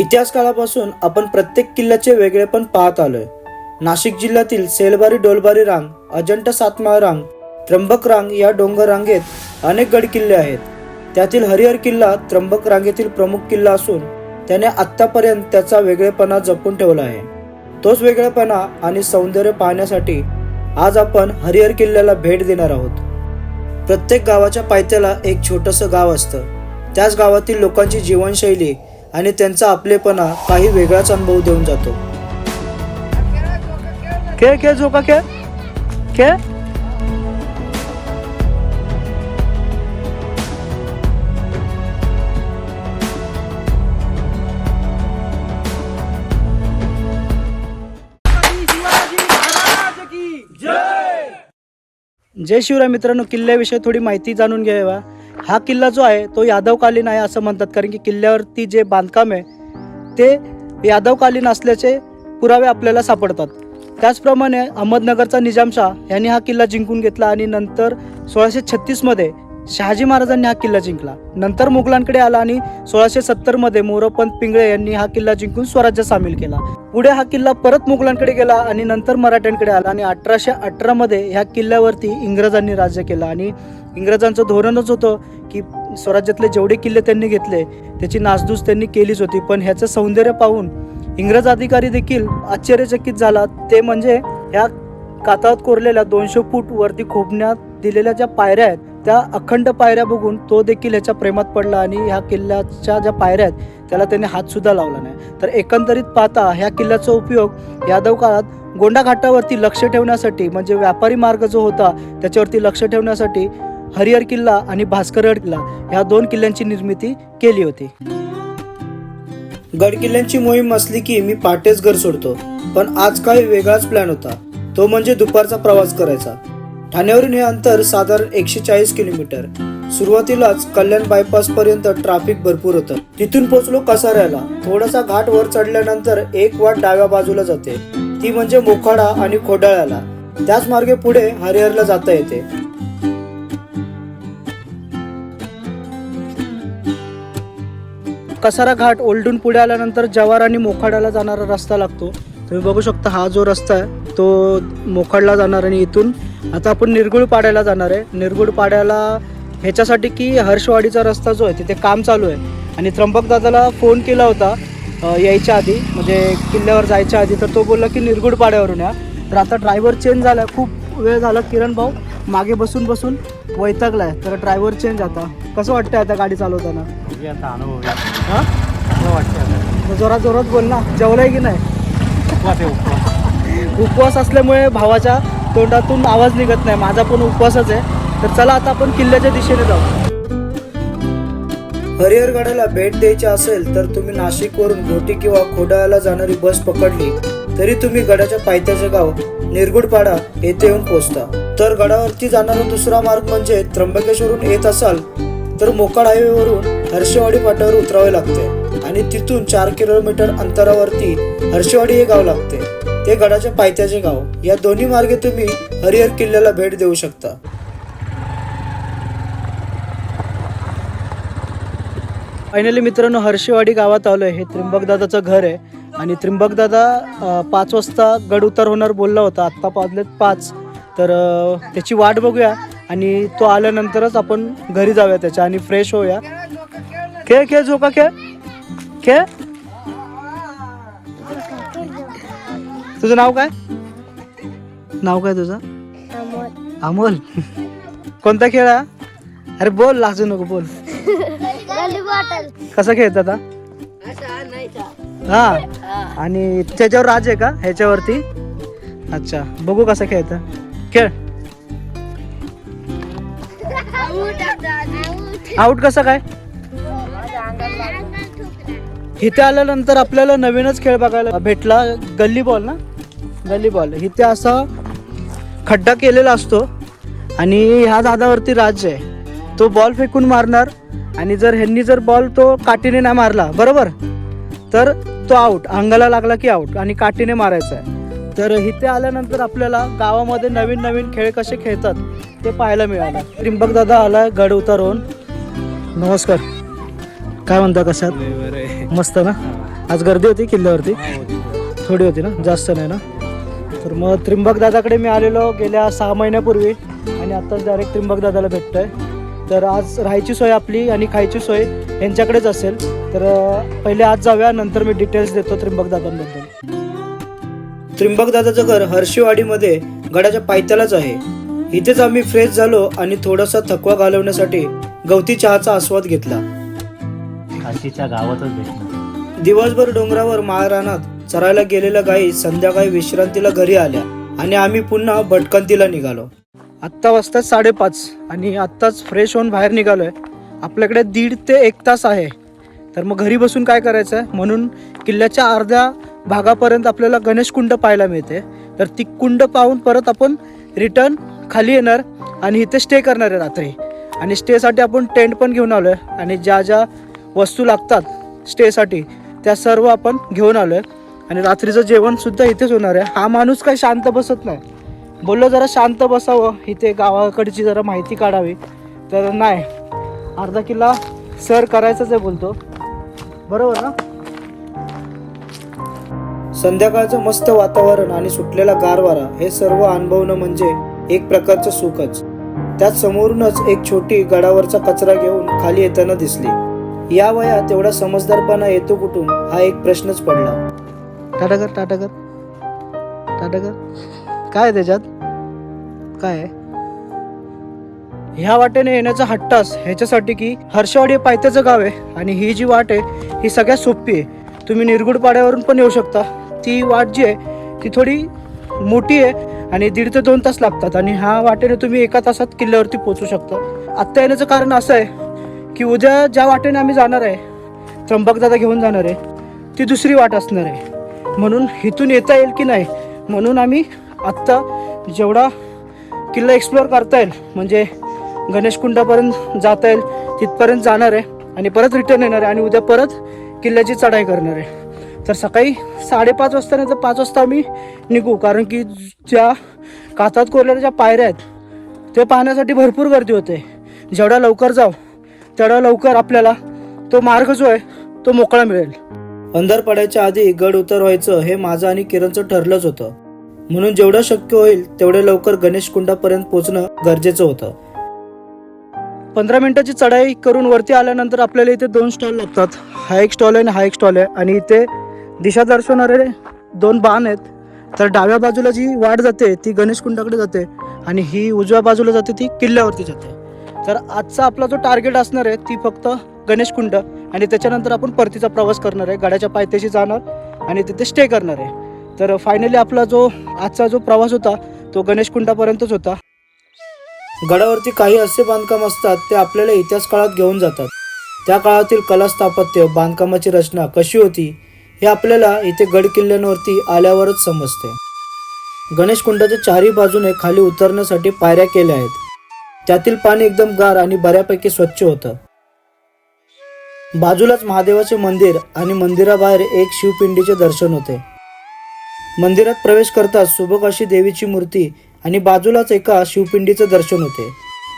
इतिहास काळापासून आपण प्रत्येक किल्ल्याचे वेगळेपण पाहत आलोय. नाशिक जिल्ह्यातील सेलबारी डोलबारी रांग अजंठा सातमाळ रांग त्र्यंबक रांग या डोंगर रांगेत अनेक गड किल्ले आहेत. त्यातील हरिहर किल्ला त्र्यंबक रांगेतील प्रमुख किल्ला असून त्याने आत्तापर्यंत त्याचा वेगळेपणा जपून ठेवला आहे. तोच वेगळेपणा आणि सौंदर्य पाहण्यासाठी आज आपण हरिहर किल्ल्याला भेट देणार आहोत. प्रत्येक गावाच्या पायथ्याला एक छोटंसं गाव असतं. त्याच गावातील लोकांची जीवनशैली आणि त्यांचा आपलेपणा काही वेगळाच अनुभव देऊन जातो. खेळ खेळ झोका खेळ खेळ जय शिवराय मित्रांनो किल्ल्याविषयी थोडी माहिती जाणून घ्यावा. हा किल्ला जो आहे तो यादवकालीन आहे असं म्हणतात. कारण की किल्ल्यावरती जे बांधकाम आहे ते यादवकालीन असल्याचे पुरावे आपल्याला सापडतात. त्याचप्रमाणे अहमदनगरचा निजामशाह यांनी हा किल्ला जिंकून घेतला आणि नंतर सोळाशे छत्तीसमध्ये शहाजी महाराजांनी हा किल्ला जिंकला. नंतर मुघलांकडे आला आणि सोळाशे सत्तरमध्ये मोरपंत पिंगळे यांनी हा किल्ला जिंकून स्वराज्य सामील केला. पुढे हा किल्ला परत मुघलांकडे गेला आणि नंतर मराठ्यांकडे आला आणि अठराशे अठरामध्ये ह्या किल्ल्यावरती इंग्रजांनी राज्य केलं. आणि इंग्रजांचं धोरणच होतं की स्वराज्यातले जेवढे किल्ले त्यांनी घेतले त्याची नासधूस त्यांनी केलीच होती. पण ह्याचं सौंदर्य पाहून इंग्रज अधिकारी देखील आश्चर्यचकित झाला. ते म्हणजे ह्या कातळात कोरलेल्या दोनशे फूट वरती खोबण्यात दिलेल्या ज्या पायऱ्या आहेत त्या अखंड पायऱ्या बघून तो देखील ह्याच्या प्रेमात पडला आणि ह्या किल्ल्याच्या ज्या पायऱ्या आहेत त्याला त्याने हात सुद्धा लावला नाही. तर एकंदरीत पाहता ह्या किल्ल्याचा उपयोग यादव काळात गोंडा घाटावरती लक्ष ठेवण्यासाठी म्हणजे व्यापारी मार्ग जो होता त्याच्यावरती लक्ष ठेवण्यासाठी हरिहर किल्ला आणि भास्करगड किल्ला ह्या दोन किल्ल्यांची निर्मिती केली होती. गड किल्ल्यांची मोहीम असली की मी पहाटेच घर सोडतो पण आज काही वेगळाच प्लॅन होता. तो म्हणजे दुपारचा प्रवास करायचा. ठाण्यावरून हे अंतर साधारण एकशे चाळीस किलोमीटर. सुरुवातीलाच कल्याण बायपास पर्यंत ट्रॅफिक भरपूर होतं. तिथून पोहोचलो कसाऱ्याला. थोडासा घाट वर चढल्यानंतर एक वाट डाव्या बाजूला जाते. ती म्हणजे मोखाडा आणि खोडाळ्याला. त्याच मार्गे पुढे हरिहरला जाता येते. कसारा घाट ओलडून पुढे आल्यानंतर जवार आणि मोखाड्याला जाणारा रस्ता लागतो. तुम्ही बघू शकता हा जो रस्ता आहे तो मोखाडला जाणार आणि इथून आता आपण निरगुड पाड्याला जाणार आहे. निरगुड पाड्याला ह्याच्यासाठी की हर्षवाडीचा रस्ता जो आहे तिथे काम चालू आहे. आणि त्र्यंबक दादाला फोन केला होता यायच्या आधी म्हणजे किल्ल्यावर जायच्या आधी तर तो बोलला की निरगुड पाड्यावरून या. तर आता ड्रायव्हर चेंज झाला खूप वेळ झाला किरण भाऊ मागे बसून बसून वैतागलाय. तर ड्रायव्हर चेंज आता. कसं वाटतंय आता गाडी चालवताना. हा? वाटतं? जोरात जोरात बोल ना. जेवलाय की नाही? उपवास आहे, उपवास. उपवास असल्यामुळे भावाच्या तोंडातून आवाज निघत नाही. माझा पण उपवासच आहे. तर चला आता आपण किल्ल्याच्या दिशेने जाऊ. हरिहरगडाला भेट द्यायची असेल तर तुम्ही नाशिकवरून घोटी किंवा खोडाळ्याला जाणारी बस पकडली तरी तुम्ही गडाच्या पायथ्याचे गाव निरगुडपाडा येथे येऊन पोहोचता. तर गडावरती जाणारा दुसरा मार्ग म्हणजे त्र्यंबकेश्वरून येत असाल तर मोकाड हायवेवरून हर्षवाडी फाट्यावर उतरावे लागते. आणि तिथून चार किलोमीटर अंतरावरती हर्षवाडी हे गाव लागते. ते गडाच्या पायथ्याचे गाव. या दोन्ही मार्गे तुम्ही हरिहर किल्ल्याला भेट देऊ शकता. फायनली मित्रांनो हर्षवाडी गावात आलो आहे हे त्रिंबकदादाचं घर आहे. आणि त्रिंबकदादा पाच वाजता गड उतार होणार बोलला होता. आत्ता पाजलेत पाच. तर त्याची वाट बघूया. आणि तो आल्यानंतरच आपण घरी जाऊया त्याच्या. आणि फ्रेश होऊया. खेळ खेळ झोका खेळ. खेळ तुझं नाव काय? नाव काय तुझं? अमोल. कोणता खेळ हा? अरे बोल लाजू नको बोल. कसं खेळतात हा. आणि त्याच्यावर राज आहे का ह्याच्यावरती? अच्छा बघू कसं खेळत. खेळ. आउट कसं काय? इथे आल्यानंतर आपल्याला नवीनच खेळ बघायला भेटला. गल्ली बॉल ना? गल्ली बॉल इथे असा खड्डा केलेला असतो. आणि ह्या दादावरती राज्य आहे. तो बॉल फेकून मारणार. आणि जर ह्यांनी जर बॉल तो काठीने नाही मारला बरोबर? तर तो आऊट अंगाला लागला की आऊट आणि काठीने मारायचा आहे. तर इथे आल्यानंतर आपल्याला गावामध्ये नवीन नवीन खेळ कसे खेळतात ते पाहायला मिळालं. त्रिंबक दादा आला गड उतारून. नमस्कार. काय म्हणता कशात. मस्त ना? आज गर्दी होती किल्ल्यावरती. थोडी होती ना? जास्त नाही ना? तर मग त्रिंबक दादाकडे मी आलेलो गेल्या सहा महिन्यापूर्वी आणि आत्ताच डायरेक्ट त्रिंबक दादाला भेटतोय. तर आज राहायची सोय आपली आणि खायची सोय यांच्याकडेच असेल. तर पहिले आज जाऊया नंतर मी डिटेल्स देतो त्रिंबक दादांबद्दल. त्रिंबक दादाचं घर हर्षीवाडीमध्ये गडाच्या पायथ्यालाच आहे. इथेच आम्ही फ्रेश झालो आणि थोडासा थकवा घालवण्यासाठी गवती चहाचा आस्वाद घेतला. काशीच्या गावातच भेटणार. दिवसभर डोंगरावर माळरानात चरायला गेलेल्या गायी संध्याकाळी विश्रांतीला घरी आल्या आणि आम्ही पुन्हा भटकंतीला निघालो. आत्ता वाजता साडेपाच आणि आत्ताच फ्रेश होऊन बाहेर निघालोय. आपल्याकडे दीड ते एक तास आहे. तर मग घरी बसून काय करायचं आहे म्हणून किल्ल्याच्या अर्ध्या भागापर्यंत आपल्याला गणेश कुंड पाहायला मिळते. तर ती कुंड पाहून परत आपण रिटर्न खाली येणार आणि इथे स्टे करणार आहे रात्री. आणि स्टेसाठी आपण टेंट पण घेऊन आलो आहे आणि ज्या ज्या वस्तू लागतात स्टेसाठी त्या सर्व आपण घेऊन आलो आहे आणि रात्रीचं जेवणसुद्धा इथेच होणार आहे. हा माणूस काही शांत बसत नाही. बोललो जरा शांत बसावं. इथे गावाकडची जरा माहिती काढावी. तर नाही. अर्धा किल्ला सर करायचंच आहे बोलतो. बरोबर ना? संध्याकाळचं मस्त वातावरण आणि सुटलेला गारवारा हे सर्व अनुभवणं म्हणजे एक प्रकारचं सुखच. त्यात समोरूनच एक छोटी गडावरचा कचरा घेऊन खाली येताना दिसली. या वयात एवढा समजदारपणा येतो कुठून हा एक प्रश्नच पडला. टाटा कर टाटा कर टाटा कर काय आहे त्याच्यात? काय आहे? ह्या वाटेने येण्याचा हट्टास ह्याच्यासाठी की हर्षवाडी हे पायथ्याचं गाव आहे आणि ही जी वाट आहे ही सगळ्यात सोपी आहे. तुम्ही निरगुड पाड्यावरून पण येऊ शकता. ती वाट जी आहे ती थोडी मोठी आहे आणि दीड ते दोन तास लागतात आणि ह्या वाटेने तुम्ही एका तासात किल्ल्यावरती पोहोचू शकता. आत्ता येण्याचं कारण असं आहे की उद्या ज्या वाटेने आम्ही जाणार आहे त्र्यंबकदादा घेऊन जाणार आहे ती दुसरी वाट असणार आहे. म्हणून इथून येता येईल की नाही म्हणून आम्ही आत्ता जेवढा किल्ला एक्सप्लोअर करता येईल म्हणजे गणेशकुंडापर्यंत जाता येईल तिथपर्यंत जाणार आहे आणि परत रिटर्न येणार आहे आणि उद्या परत किल्ल्याची चढाई करणार आहे. तर सकाळी साडेपाच वाजता नाही तर पाच वाजता आम्ही निघू कारण की ज्या कातात कोरलेल्या ज्या पायऱ्या आहेत ते पाहण्यासाठी भरपूर गर्दी होते. जेवढ्या लवकर जाऊ तेवढ्या लवकर आपल्याला. तो मार्ग जो आहे तो मोकळा मिळेल. अंधार पडायच्या आधी गड उतर व्हायचं हे माझं आणि किरणचं ठरलंच होतं. म्हणून जेवढं शक्य होईल तेवढे लवकर गणेश कुंडापर्यंत पोहोचणं गरजेचं होतं. पंधरा मिनिटाची चढाई करून वरती आल्यानंतर आपल्याला इथे दोन स्टॉल लागतात. हा एक स्टॉल आहे आणि हा एक स्टॉल आहे. आणि इथे दिशा दर्शवणारे दोन बाण आहेत. तर डाव्या बाजूला जी वाट जाते ती गणेश कुंडाकडे जाते. आणि ही उजव्या बाजूला जाते ती किल्ल्यावरती जाते. तर आजचा आपला जो टार्गेट असणार आहे ती फक्त गणेश कुंड. आणि त्याच्यानंतर आपण परतीचा प्रवास करणार आहे. गडाच्या पायथ्याशी जाणार आणि तिथे स्टे करणार आहे. तर फायनली आपला जो आजचा जो प्रवास होता तो गणेश कुंडापर्यंतच होता. गडावरती काही असे बांधकाम असतात ते आपल्याला इतिहास काळात घेऊन जातात. त्या काळातील कला स्थापत्य बांधकामाची रचना कशी होती हे आपल्याला इथे गड किल्ल्यांवरती आल्यावरच समजते. गणेश कुंडाच्या चारही बाजूने खाली उतरण्यासाठी पायऱ्या केल्या आहेत. त्यातील पाणी एकदम गार आणि बऱ्यापैकी स्वच्छ होतं. बाजूलाच महादेवाचे मंदिर आणि मंदिराबाहेर एक शिवपिंडीचे दर्शन होते. मंदिरात प्रवेश करताच सुबक अशी देवीची मूर्ती आणि बाजूलाच एका शिवपिंडीचं दर्शन होते.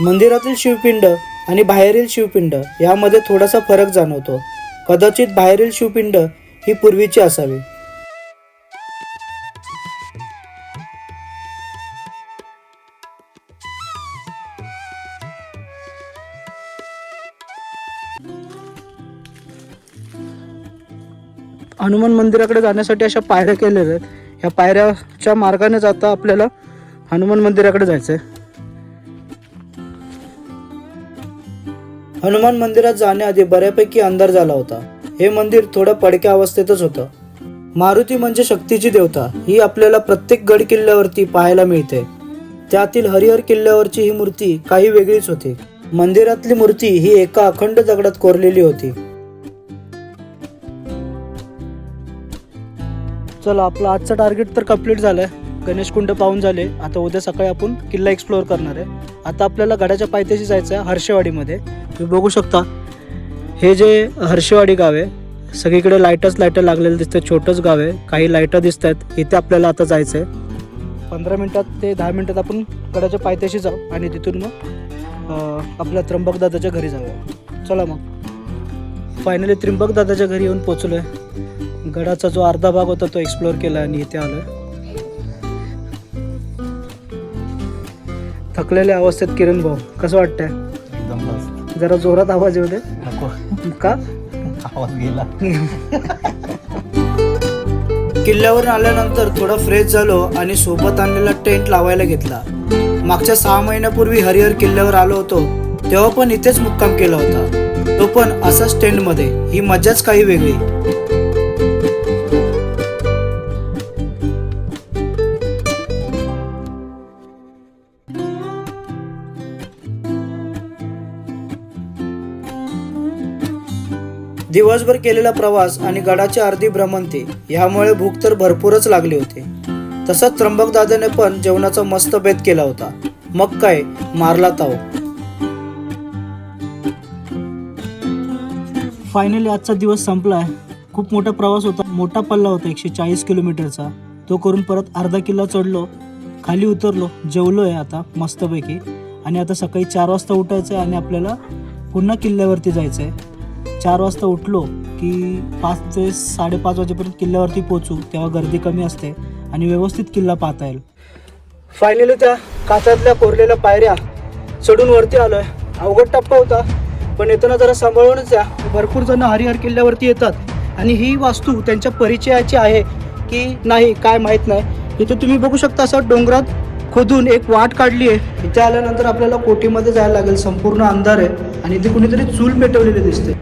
मंदिरातील शिवपिंड आणि बाहेरील शिवपिंड यामध्ये थोडासा फरक जाणवतो. कदाचित बाहेरील शिवपिंड ही पूर्वीची असावी. हनुमान मंदिराकडे जाण्यासाठी अशा पायऱ्या केलेल्या आहेत. ह्या पायऱ्याच्या मार्गाने जाता आपल्याला हनुमान मंदिराकडे जायचं आहे हनुमान मंदिरात जाण्याआधी बऱ्यापैकी अंधार झाला होता. हे मंदिर थोडं पडक्या अवस्थेतच होतं. मारुती म्हणजे शक्तीची देवता. ही आपल्याला प्रत्येक गड किल्ल्यावरती पाहायला मिळते. त्यातील हरिहर किल्ल्यावरची ही मूर्ती काही वेगळीच होती. मंदिरातली मूर्ती ही एका अखंड दगडात कोरलेली होती. चला आपला आजचा टार्गेट तर कंप्लीट झालाय. गणेश कुंड पाहून झाले. आता उद्या सकाळी आपण किल्ला एक्सप्लोअर करणार आहे. आता आपल्याला गडाच्या पायथ्याशी जायचं आहे हर्षेवाडीमध्ये. तुम्ही बघू शकता. हे जे हर्षेवाडी गाव आहे सगळीकडे लाईटच लाइट लागलेलं दिसतं छोटंच गाव आहे. काही लाईटं दिसत आहेत इथे आपल्याला आता जायचं आहे पंधरा मिनटात ते दहा मिनटात आपण गडाच्या पायथ्याशी जाऊ आणि तिथून मग आपल्या त्र्यंबक दादाच्या घरी जाऊया. चला मग. फायनली त्र्यंबक दादाच्या घरी येऊन पोचलो आहे गडाचा जो अर्धा भाग होता तो एक्सप्लोअर केला आणि इथे आलोय. थकलेल्या अवस्थेत किरण भाऊ कसं वाटतंय? जरा जोरात आवाज येऊ दे. का? आवाज गेला. किल्ल्यावर आल्यानंतर थोडं फ्रेश झालो आणि सोबत आणलेला टेंट लावायला घेतला. मागच्या सहा महिन्यापूर्वी हरिहर किल्ल्यावर आलो होतो तेव्हा पण इथेच मुक्काम केला होता. तो पण असा टेंटमध्ये. ही मजाच काही वेगळी. दिवसभर केलेला प्रवास आणि गडाची अर्धी भ्रमंती ह्यामुळे भूक तर भरपूरच लागली होती. तसंच त्र्यंबक दादाने पण जेवणाचा मस्त भेद केला होता. मग काय मारला ताव. फायनली आजचा दिवस संपलाय. खूप मोठा प्रवास होता. मोठा पल्ला होता एकशे चाळीस किलोमीटरचा. तो करून परत अर्धा किल्ला चढलो. खाली उतरलो. जेवलो आहे आता मस्तपैकी. आणि आता सकाळी चार वाजता उठायचं आहे आणि आपल्याला पुन्हा किल्ल्यावरती जायचं आहे चार वाजता उठलो की पाच ते साडेपाच वाजेपर्यंत किल्ल्यावरती पोचू तेव्हा गर्दी कमी असते. आणि व्यवस्थित किल्ला पाहता येईल. फायनली त्या काचातल्या कोरलेल्या पायऱ्या चढून वरती आलोय. अवघड टप्पा होता पण येताना जरा सांभाळूनच या. भरपूर जण हरिहर किल्ल्यावरती येतात. आणि ही वास्तू त्यांच्या परिचयाची आहे की नाही काय माहीत नाही. इथे तुम्ही बघू शकता असं डोंगरात खोदून एक वाट काढली आहे इथे आल्यानंतर आपल्याला कोटीमध्ये जायला लागेल. संपूर्ण अंधार आहे आणि इथे कुणीतरी चूल पेटवलेली दिसते.